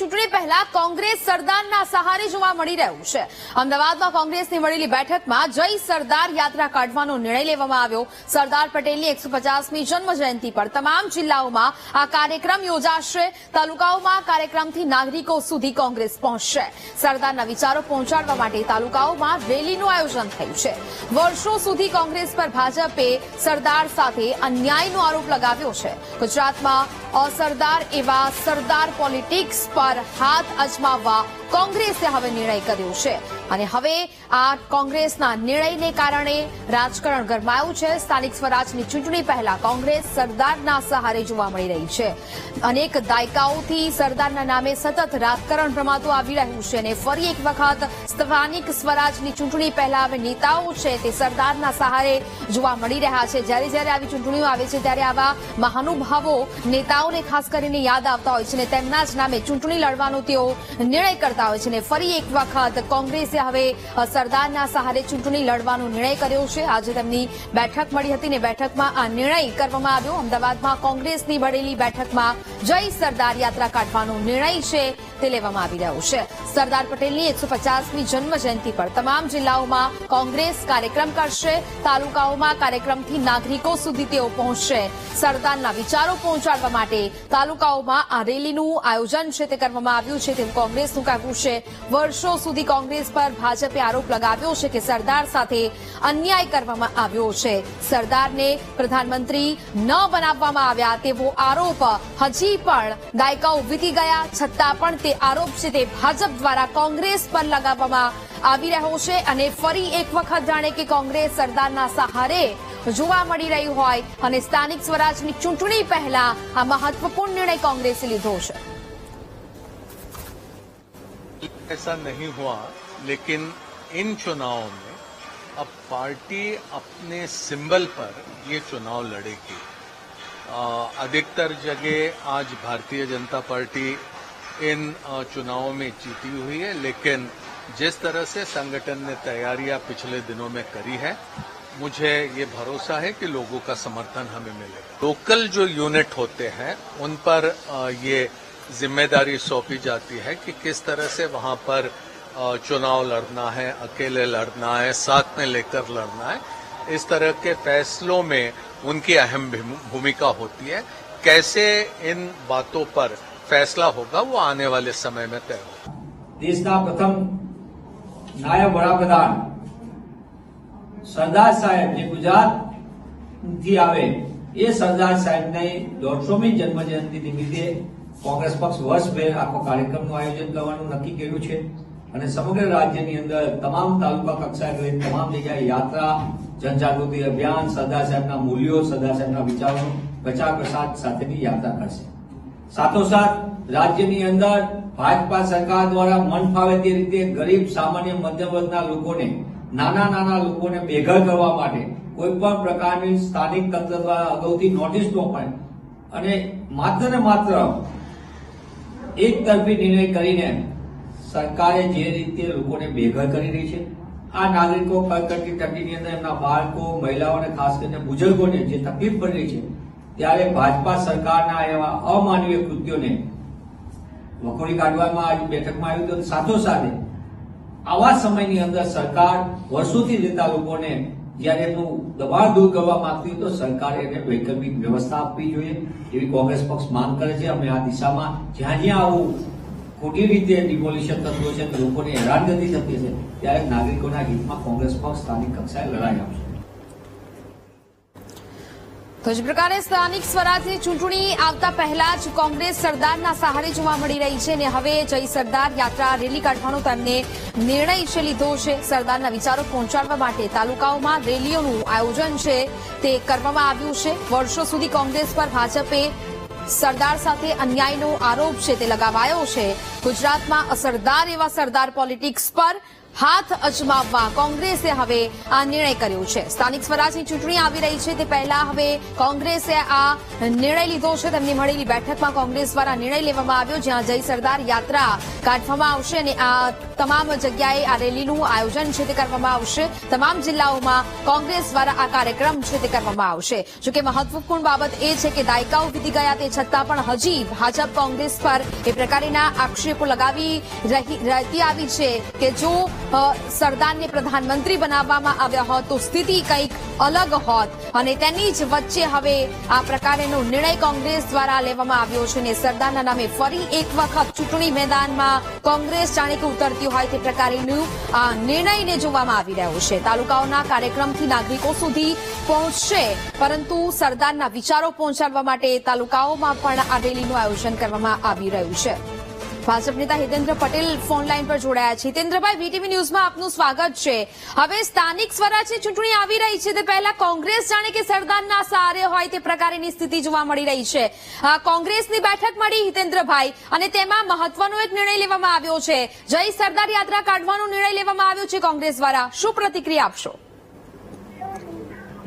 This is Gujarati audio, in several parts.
ચૂંટણી પહેલા કોંગ્રેસ સરદારના સહારે જોવા મળી રહ્યું છે. અમદાવાદમાં કોંગ્રેસની મળેલી બેઠકમાં જય સરદાર યાત્રા કાઢવાનો નિર્ણય લેવામાં આવ્યો. સરદાર પટેલની એકસો પચાસમી જન્મજયંતિ પર તમામ જિલ્લાઓમાં આ કાર્યક્રમ યોજાશે. તાલુકાઓમાં કાર્યક્રમથી નાગરિકો સુધી કોંગ્રેસ પહોંચશે. સરદારના વિચારો પહોંચાડવા માટે તાલુકાઓમાં રેલીનું આયોજન થયું છે. વર્ષો સુધી કોંગ્રેસ પર ભાજપે સરદાર સાથે અન્યાયનો આરોપ લગાવ્યો છે. ગુજરાતમાં અસરદાર એવા સરદાર પોલિટિક્સ પર હાથ અજમાવવા કોંગ્રેસે હવે નિર્ણય કર્યો છે. અને હવે આ કોંગ્રેસના નિર્ણયને કારણે રાજકારણ ગરમાયું છે. સ્થાનિક સ્વરાજની ચૂંટણી પહેલા કોંગ્રેસ સરદારના સહારે જોવા મળી રહી છે. અનેક દાયકાઓથી સરદારના નામે સતત રાજકારણ રમાતું આવી રહ્યું છે અને ફરી એક વખત સ્થાનિક સ્વરાજની ચૂંટણી પહેલા હવે નેતાઓ છે તે સરદારના સહારે જોવા મળી રહ્યા છે. જ્યારે જ્યારે આવી ચૂંટણીઓ આવે છે ત્યારે આવા મહાનુભાવો નેતાઓને ખાસ કરીને યાદ આવતા હોય છે અને તેમના જ નામે ચૂંટણી લડવાનો તેઓ નિર્ણય કરતા હોય છે અને ફરી એક વખત કોંગ્રેસે હવે સરદારના સહારે ચૂંટણી લડવાનો નિર્ણય કર્યો છે. આજે તેમની બેઠક મળી હતી ને બેઠકમાં આ નિર્ણય કરવામાં આવ્યો. અમદાવાદમાં કોંગ્રેસની મળેલી બેઠકમાં જય સરદાર યાત્રા કાઢવાનો નિર્ણય છે. તે લેવામાં આવી રહ્યું છે. સરદાર પટેલની એકસો પચાસમી જન્મ જયંતિ પર તમામ જિલ્લાઓમાં કોંગ્રેસ કાર્યક્રમ કરશે. તાલુકાઓમાં કાર્યક્રમથી નાગરિકો સુધી તેઓ પહોંચશે. સરદારના વિચારો પહોંચાડવા માટે તાલુકાઓમાં આ રેલીનું આયોજન છે તે કરવામાં આવ્યું છે તેવું કોંગ્રેસનું કહેવું છે. વર્ષો સુધી કોંગ્રેસ પર ભાજપે આરોપ લગાવ્યો છે કે સરદાર સાથે અન્યાય કરવામાં આવ્યો છે. સરદારને પ્રધાનમંત્રી ન બનાવવામાં આવ્યા તેવો આરોપ હજી પણ દાયકાઓ વીતી ગયા છતાં પણ તે આરોપ છે તે ભાજપ દ્વારા કોંગ્રેસ પર લગાવવામાં આવી રહ્યો છે અને ફરી એક વખત જાણે કે કોંગ્રેસ સરદારના સહારે જોવા મળી રહ્યું હોય અને સ્થાનિક સ્વરાજની ચૂંટણી પહેલા આ મહત્વપૂર્ણ નિર્ણય કોંગ્રેસે લીધો છે ऐसा नहीं हुआ लेकिन इन चुनावों में अब पार्टी अपने सिंबल पर ये चुनाव लड़ेगी अ, अधिकतर जगह आज भारतीय जनता पार्टी इन चुनावों में जीती हुई है, लेकिन जिस तरह से संगठन ने तैयारियाँ पिछले दिनों में करी है, मुझे ये भरोसा है कि लोगों का समर्थन हमें मिलेगा। लोकल जो यूनिट होते हैं, उन पर ये ज़िम्मेदारी सौंपी जाती है कि किस तरह से वहाँ पर चुनाव लड़ना है, अकेले लड़ना है, साथ में लेकर लड़ना है, इस तरह के फैसलों में उनकी अहम भूमिका होती है। कैसे इन बातों पर फैसला होगा वो आने वाले समय में तय होगा દેશના પ્રથમ નાયબ વડાપ્રધાન સરદાર સાહેબ જે ગુજરાતથી આવે એ સરદાર સાહેબની દોઢસોમી જન્મ જયંતિ નિમિત્તે કોંગ્રેસ પક્ષ વર્ષભેર આખો કાર્યક્રમનું આયોજન કરવાનું નક્કી કર્યું છે અને સમગ્ર રાજ્યની અંદર તમામ તાલુકા કક્ષાએ લઈ તમામ જગ્યાએ યાત્રા જનજાગૃતિ અભિયાન સરદાર સાહેબના મૂલ્યો સરદાર સાહેબના વિચારો પ્રચાર પ્રસાર સાથેની યાત્રા કરશે સાથોસાથ રાજ્યની અંદર ભાજપા સરકાર દ્વારા મન ફાવે તે રીતે ગરીબ, સામાન્ય, મધ્યમ વર્ગના લોકોને, નાના નાના લોકોને ભેગા કરવા માટે કોઈ પણ પ્રકારની સ્થાનિક તંત્ર દ્વારા અગાઉથી નોટિસ પડે અને માત્ર ને માત્ર એક તરફી નિર્ણય કરીને સરકારે જે રીતે લોકોને ભેગા કરી રહી છે, આ નાગરિકો કડકડતી ઠંડીની અંદર એમના બાળકો મહિલાઓને ખાસ કરીને બુજુર્ગોને જે તકલીફ પડી રહી છે ત્યારે ભાજપા સરકારના એવા અમાનવીય કૃત્યોને વખોડી કાઢવામાં આ બેઠકમાં આવ્યું હતું. સાથોસાથે આવા સમયની અંદર સરકાર વર્ષોથી લેતા લોકોને જ્યારે એનું દબાણ દૂર કરવા માંગતી તો સરકારે એને વૈકલ્પિક વ્યવસ્થા આપવી જોઈએ. એવી કોંગ્રેસ પક્ષ માંગ કરે છે. અમે આ દિશામાં જ્યાં જ્યાં આવું ખોટી રીતે ડિમોલિશન થતું છે, લોકોને હેરાનગતિ થતી છે, ત્યારે નાગરિકોના હિતમાં કોંગ્રેસ પક્ષ સ્થાનિક કક્ષાએ લડાઈ આપશે. તો જ પ્રકારે સ્થાનિક સ્વરાજની ચૂંટણી આવતા પહેલા જ કોંગ્રેસ સરદારના સહારે જોવા મળી રહી છે અને હવે જય સરદાર યાત્રા રેલી કાઢવાનો તેમને નિર્ણય છે લીધો છે. સરદારના વિચારો પહોંચાડવા માટે તાલુકાઓમાં રેલીઓનું આયોજન છે તે કરવામાં આવ્યું છે. વર્ષો સુધી કોંગ્રેસ પર ભાજપે સરદાર સાથે અન્યાયનો આરોપ છે તે લગાવાયો છે. ગુજરાતમાં અસરદાર એવા સરદાર પોલિટિક્સ પર હાથ અજમાવવા કોંગ્રેસે હવે આ નિર્ણય કર્યો છે. સ્થાનિક સ્વરાજની ચૂંટણી આવી રહી છે તે પહેલા હવે કોંગ્રેસે આ નિર્ણય લીધો છે. તેમની મળેલી બેઠકમાં કોંગ્રેસ દ્વારા નિર્ણય લેવામાં આવ્યો, જ્યાં જય સરદાર યાત્રા કાઢવામાં આવશે અને આ તમામ જગ્યાએ આ રેલીનું આયોજન છે તે કરવામાં આવશે. તમામ જિલ્લાઓમાં કોંગ્રેસ દ્વારા આ કાર્યક્રમ છે તે કરવામાં આવશે. જોકે મહત્વપૂર્ણ બાબત એ છે કે દાયકાઓ વીતી ગયા તે છતાં પણ હજી ભાજપ કોંગ્રેસ પર એ પ્રકારના આક્ષેપો લગાવી રહેતી આવી છે કે જો સરદારને પ્રધાનમંત્રી બનાવવામાં આવ્યા હોત તો સ્થિતિ કંઈક અલગ હોત. અને તેની જ વચ્ચે હવે આ પ્રકારનો નિર્ણય કોંગ્રેસ દ્વારા લેવામાં આવ્યો છે અને સરદારના નામે ફરી એક વખત ચૂંટણી મેદાનમાં કોંગ્રેસ જાણે કે ઉતરતી હોય તે પ્રકારનું નિર્ણયને જોવામાં આવી રહ્યો છે. તાલુકાઓના કાર્યક્રમથી નાગરિકો સુધી પહોંચશે, પરંતુ સરદારના વિચારો પહોંચાડવા માટે તાલુકાઓમાં પણ આ રેલીનું આયોજન કરવામાં આવી રહ્યું છે. ભાજપ નેતા હિતેન્દ્ર પટેલ ફોન લાઈન પર જોડાયા છે. હિતેન્દ્રભાઈ વીટીવી ન્યૂઝમાં આપનું સ્વાગત છે. હવે સ્થાનિક સ્વરાજની ચૂંટણી આવી રહી છે તે પહેલા કોંગ્રેસ જાણે કે સરદારના સારે હોય તે પ્રકારની સ્થિતિ જોવા મળી રહી છે. કોંગ્રેસની બેઠક મળી હિતેન્દ્રભાઈ અને તેમાં મહત્વનો એક નિર્ણય લેવામાં આવ્યો છે. જય સરદાર યાત્રા કાઢવાનો નિર્ણય લેવામાં આવ્યો છે કોંગ્રેસ દ્વારા. શું પ્રતિક્રિયા આપશો?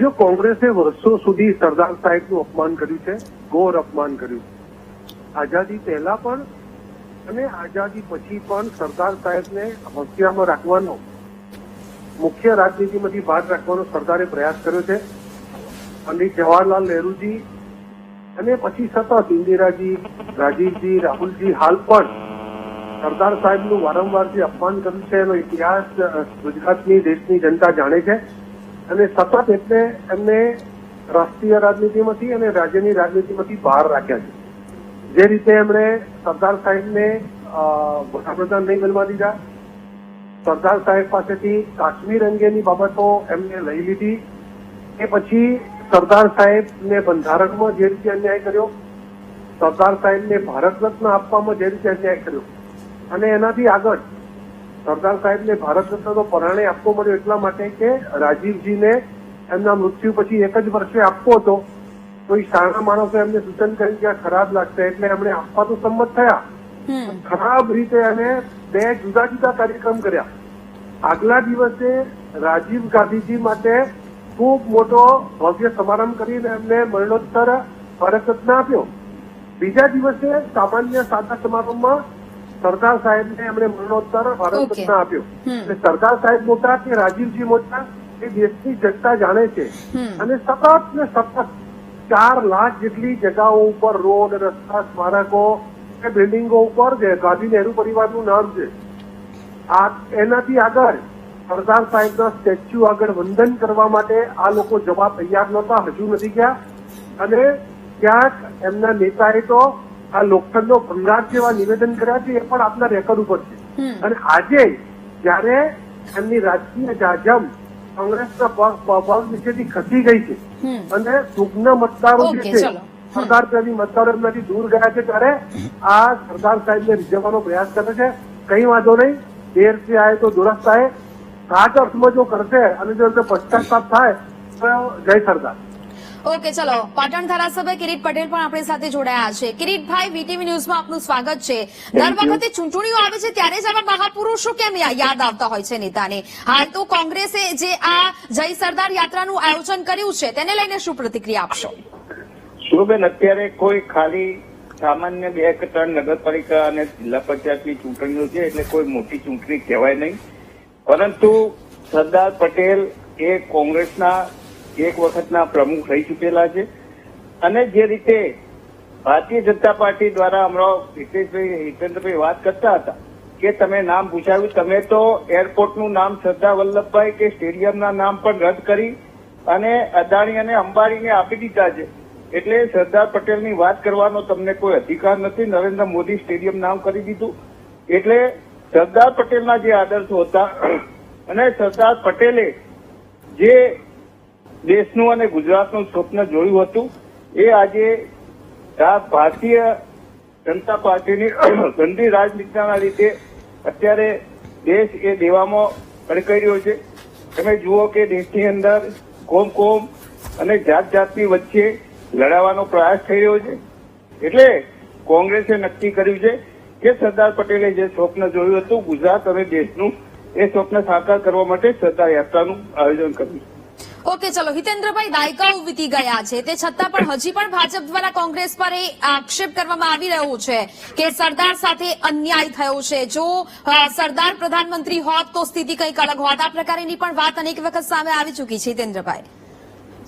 જો કોંગ્રેસે વર્ષો સુધી સરદાર સાહેબનું અપમાન કર્યું છે, ઘોર અપમાન કર્યું આઝાદી પહેલા પણ અને આઝાદી પછી પણ સરદાર સાહેબને હત્યામાં રાખવાનો, મુખ્ય રાજનીતિમાંથી બહાર રાખવાનો સરકારે પ્રયાસ કર્યો છે. પંડિત જવાહરલાલ નહેરુજી અને પછી સતત ઇન્દિરાજી, રાજીવજી, રાહુલજી હાલ પણ સરદાર સાહેબનું વારંવાર જે અપમાન કર્યું છે, એનો ઇતિહાસ ગુજરાતની, દેશની જનતા જાણે છે. અને સતત એટલે એમને રાષ્ટ્રીય રાજનીતિમાંથી અને રાજ્યની રાજનીતિમાંથી બહાર રાખ્યા છે. જે રીતે એમણે સરદાર સાહેબને વડાપ્રધાન નહીં બનવા દીધા. સરદાર સાહેબ પાસેથી કાશ્મીર અંગેની બાબતો એમને લઈ લીધી. એ પછી સરદાર સાહેબને બંધારણમાં જે રીતે અન્યાય કર્યો, સરદાર સાહેબને ભારત રત્ન આપવામાં જે રીતે અન્યાય કર્યો, અને એનાથી આગળ સરદાર સાહેબને ભારત રત્નનો પરાણે આપવો મળ્યો એટલા માટે કે રાજીવજીને એમના મૃત્યુ પછી એક જ વર્ષે આપવો હતો. એ શાળા માણસો એમને સૂચન કર્યું કે આ ખરાબ લાગશે એટલે એમણે આપવા તો સંમત થયા. ખરાબ રીતે એને બે જુદા જુદા કાર્યક્રમ કર્યા. આગલા દિવસે રાજીવ ગાંધીજી માટે ખૂબ મોટો ભવ્ય સમારંભ કરીને એમને મરણોત્તર ભારત રત્ન આપ્યો. બીજા દિવસે સામાન્ય સાદા સમારંભમાં સરદાર સાહેબને એમણે મરણોત્તર ભારત રત્ન આપ્યો. એટલે સરદાર સાહેબ મોટા કે રાજીવજી મોટા એ દેશની જનતા જાણે છે. અને સતત ને સતત ચાર લાખ જેટલી જગાઓ ઉપર રોડ રસ્તા સ્મારકો કે બિલ્ડિંગો ઉપર જે ગાંધી નહેરુ પરિવારનું નામ છે. આ એનાથી આગળ સરદાર સાહેબના સ્ટેચ્યુ આગળ વંદન કરવા માટે આ લોકો જવા તૈયાર નહોતા હજુ નથી ગયા. અને ક્યાંક એમના નેતાએ તો આ લોકખંડનો ભંગાર જેવા નિવેદન કર્યા છે એ પણ આપના રેકોર્ડ ઉપર છે. અને આજે જ્યારે એમની રાજકીય જાજમ કોંગ્રેસના પગ નીચેથી ખસી ગઈ છે. અને સુજ્ઞ મતદારો જે છે સરદાર ત્યાંથી મતદારો એમનાથી દૂર ગયા છે ત્યારે આ સરદાર સાહેબને રીઝવવાનો પ્રયાસ કરે છે. કઈ વાંધો નહીં. દેરથી આવે તો દુરસ્ત આવે સાચ અર્થમાં જો કરશે અને જો એમને પશ્ચાતાપ થાય તો જય સરદાર. ઓકે ચલો. પાટણ ધારાસભ્ય કિરીટ પટેલ પણ આપણી સાથે જોડાયા છે. કિરીટભાઈ વીટીવી ન્યૂઝમાં આપનું સ્વાગત છે. દર વખતે ચૂંટણીઓ આવે છે ત્યારે જ આવા મહાપુરુષો કેમ યાદ આવતા હોય છે નેતાને? હાલ તો કોંગ્રેસે જે આ જય સરદાર યાત્રાનું આયોજન કર્યું છે તેને લઈને શું પ્રતિક્રિયા આપશો? સુરબેન અત્યારે કોઈ ખાલી સામાન્ય બે કે ત્રણ નગરપાલિકા અને જિલ્લા પંચાયતની ચૂંટણીઓ છે એટલે કોઈ મોટી ચૂંટણી કહેવાય નહીં. પરંતુ સરદાર પટેલ એ કોંગ્રેસના એક વખતના પ્રમુખ રહી ચૂકેલા છે. અને જે રીતે ભારતીય જનતા પાર્ટી દ્વારા હમણાં હિતેશભાઈ, હિતેન્દ્રભાઈ વાત કરતા હતા કે તમે નામ પૂછાવ્યું તમે તો એરપોર્ટનું નામ સરદાર વલ્લભભાઈ કે સ્ટેડિયમના નામ પણ રદ કરી અને અદાણી અને અંબાણીને આપી દીધા છે. એટલે સરદાર પટેલની વાત કરવાનો તમને કોઈ અધિકાર નથી. નરેન્દ્ર મોદી સ્ટેડિયમ નામ કરી દીધું. એટલે સરદાર પટેલના જે આદર્શો હતા અને સરદાર પટેલે જે દેશનું અને ગુજરાતનું સ્વપ્ન જોયું હતું. એ આજે આ ભારતીય જનતા પાર્ટીની ગંદી રાજનીતિના લીધે અત્યારે દેશ એ દેવામાં અડકાઈ રહ્યો છે. તમે જુઓ કે દેશની અંદર કોમ કોમ અને જાત જાતની વચ્ચે લડાવવાનો પ્રયાસ થઈ રહ્યો છે. એટલે કોંગ્રેસે નક્કી કર્યું છે કે સરદાર પટેલે જે સ્વપ્ન જોયું હતું, ગુજરાત અને દેશનું એ સ્વપ્ન સાકાર કરવા માટે સરદાર યાત્રાનું આયોજન કર્યું છે. ઓકે ચલો હિતેન્દ્રભાઈ દાયકાઓ વીતી ગયા છે. તે છતાં પણ હજી પણ ભાજપ દ્વારા કોંગ્રેસ પર એ આક્ષેપ કરવામાં આવી રહ્યો છે કે સરદાર સાથે અન્યાય થયો છે. જો સરદાર પ્રધાનમંત્રી હોત તો સ્થિતિ કંઈક અલગ હોત. આ પ્રકારની પણ વાત અનેક વખત સામે આવી ચૂકી છે હિતેન્દ્રભાઈ.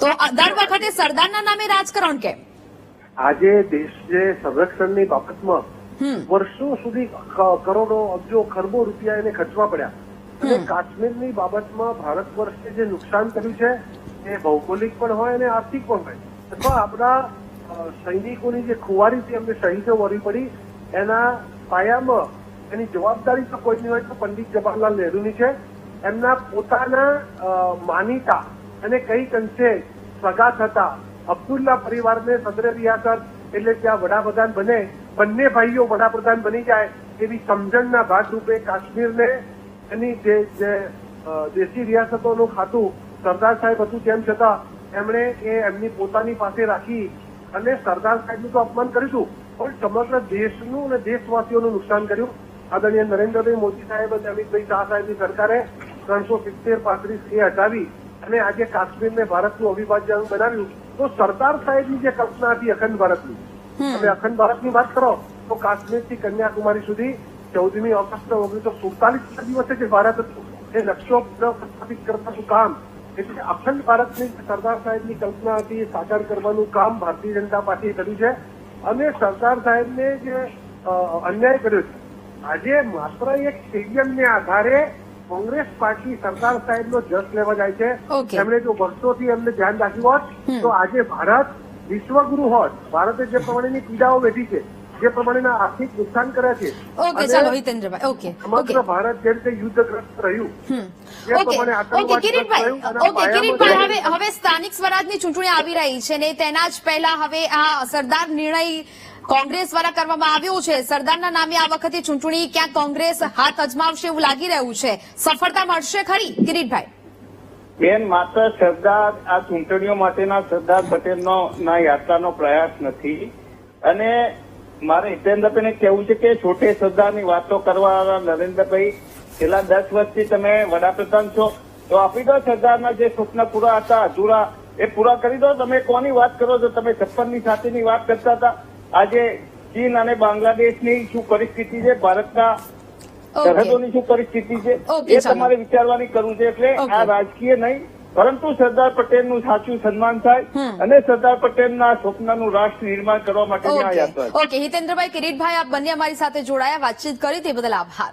તો દર વખતે સરદારના નામે રાજકારણ કેમ? આજે દેશ જે સંરક્ષણની બાબતમાં હમ. વર્ષો સુધી કરોડો અબજો ખરબો રૂપિયા એને ખર્ચવા પડ્યા. અને કાશ્મીરની બાબતમાં ભારત વર્ષે જે નુકસાન કર્યું છે એ ભૌગોલિક પણ હોય અને આર્થિક પણ હોય. અથવા આપણા સૈનિકોની જે ખુવારીથી એમને શહીદો વળી પડી એના પાયામાં એની જવાબદારી તો કોઈની હોય તો પંડિત જવાહરલાલ નહેરુની છે. એમના પોતાના માનીતા અને કંઈક અંશે સગા થતા અબ્દુલ્લા પરિવારને સદરે રિયાસત એટલે ત્યાં વડાપ્રધાન બને બંને ભાઈઓ વડાપ્રધાન બની જાય એવી સમજણના ભાગરૂપે કાશ્મીરને એની જે જે દેશી રિયાસતોનું ખાતું સરદાર સાહેબ હતું તેમ છતાં એમણે એ એમની પોતાની પાસે રાખી અને સરદાર સાહેબનું તો અપમાન કર્યું પણ સમગ્ર દેશનું અને દેશવાસીઓનું નુકસાન કર્યું. આદરણીય નરેન્દ્રભાઈ મોદી સાહેબ અને અમિતભાઈ શાહ સાહેબની સરકારે ત્રણસો સિત્તેર પાંત્રીસ એ હટાવી અને આજે કાશ્મીરને ભારતનું અવિભાજ્ય અંગ બનાવ્યું. તો સરદાર સાહેબની જે કલ્પના હતી અખંડ ભારતની તમે અખંડ ભારતની વાત કરો તો કાશ્મીરથી કન્યાકુમારી સુધી ચૌદમી ઓગસ્ટ ઓગણીસો સુડતાલીસ દિવસે જે ભારત હતું એ લક્ષ્યો પ્રસ્થાપિત કરવાનું કામ એટલે અખંડ ભારતની સરદાર સાહેબની કલ્પના હતી એ સાકાર કરવાનું કામ ભારતીય જનતા પાર્ટીએ કર્યું છે અને સરદાર સાહેબને જે અન્યાય કર્યો છે આજે માત્ર એક સ્ટેડિયમને આધારે કોંગ્રેસ પાર્ટી સરદાર સાહેબનો જસ લેવા જાય છે. એમણે જો વર્ષોથી એમને ધ્યાન રાખ્યું હોત તો આજે ભારત વિશ્વગુરુ હોત ભારતે જે પ્રમાણેની પીડાઓ વેઠી છે જે પ્રમાણેના આર્થિક નુકસાન કર્યા છે ઓકે ચાલો હિતેન્દ્રભાઈ ઓકે સમગ્ર ભારત જે રીતે યુદ્ધગ્રસ્ત રહ્યું ઓકે પ્રમાણે ઓકે આતંકવાદ કિરીટભાઈ ઓકે કિરીટભાઈ હવે હવે સ્થાનિક સ્વરાજની ચૂંટણી આવી રહી છે ને તેના જ પહેલા હવે આ સરદાર નિર્ણય કોંગ્રેસ દ્વારા કરવામાં આવ્યો છે. સરદારના નામે આ વખતે ચૂંટણી ક્યાં કોંગ્રેસ હાથ અજમાવશે એવું લાગી રહ્યું છે. સફળતા મળશે ખરી કિરીટભાઈ? બેન માત્ર સરદાર આ ચૂંટણીઓ માટેના સરદાર પટેલનો ના યાત્રાનો પ્રયાસ નથી. અને મારે હિતેન્દ્રભાઈને કહેવું છે કે છોટે સરદારની વાતો કરવાવાળા નરેન્દ્રભાઈ છેલ્લા દસ વર્ષથી તમે વડાપ્રધાન છો. તો આપી દો સરદારના જે સ્વપ્ન પૂરા હતા અધૂરા એ પૂરા કરી દો. તમે કોની વાત કરો છો? તમે છપ્પનની સાથેની વાત કરતા હતા. આજે ચીન અને બાંગ્લાદેશની શું પરિસ્થિતિ છે? ભારતના સરહદોની શું પરિસ્થિતિ છે? એ તમારે વિચારવાની કરવું છે. એટલે આ રાજકીય નહીં પરંતુ સરદાર પટેલનું સાચું સન્માન થાય અને સરદાર પટેલના સ્વપ્નનું રાષ્ટ્ર નિર્માણ કરવા માટેની આ યાત્રા ઓકે હિતેન્દ્રભાઈ કિરીટભાઈ આપ બંને અમારી સાથે જોડાયા. વાતચીત કરી તે બદલ આભાર.